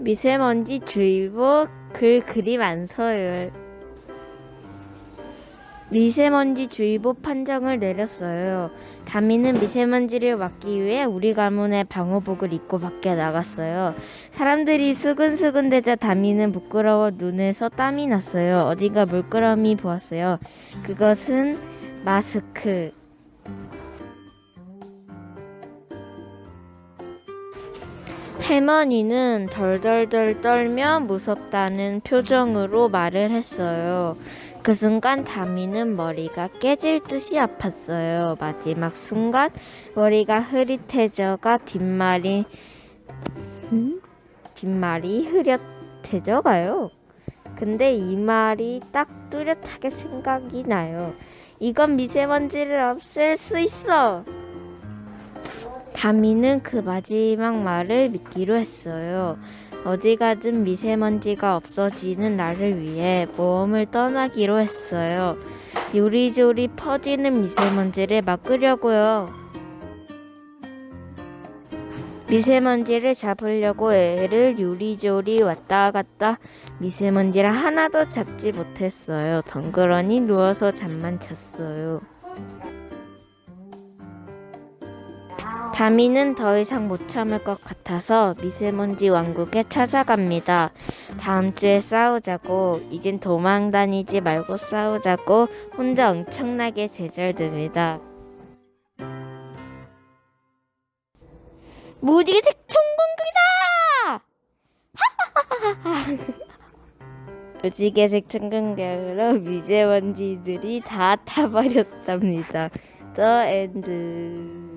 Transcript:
미세먼지 주의보 글 그림 안서열 미세먼지 주의보 판정을 내렸어요. 다미는 미세먼지를 막기 위해 우리 가문의 방호복을 입고 밖에 나갔어요. 사람들이 수근수근 대자 다미는 부끄러워 눈에서 땀이 났어요. 어딘가 물끄러미 보았어요. 그것은 마스크. 할머니는 덜덜덜 떨며 무섭다는 표정으로 말을 했어요. 그 순간 다미는 머리가 깨질 듯이 아팠어요. 마지막 순간 머리가 흐릿해져가 뒷말이 음? 뒷말이 흐릿해져가요. 근데 이 말이 딱 뚜렷하게 생각이 나요. 이건 미세먼지를 없앨 수 있어. 다미는 그 마지막 말을 믿기로 했어요. 어디 가든 미세먼지가 없어지는 날을 위해 모험을 떠나기로 했어요. 요리조리 퍼지는 미세먼지를 막으려고요. 미세먼지를 잡으려고 애를 요리조리 왔다 갔다 미세먼지를 하나도 잡지 못했어요. 덩그러니 누워서 잠만 잤어요. 다미는 더 이상 못 참을 것 같아서 미세먼지 왕국에 찾아갑니다. 다음 주에 싸우자고, 이젠 도망 다니지 말고 싸우자고 혼자 엄청나게 제절됩니다. 무지개색 천공극이다! 무지개색 천공격으로 미세먼지들이 다 타버렸답니다. The.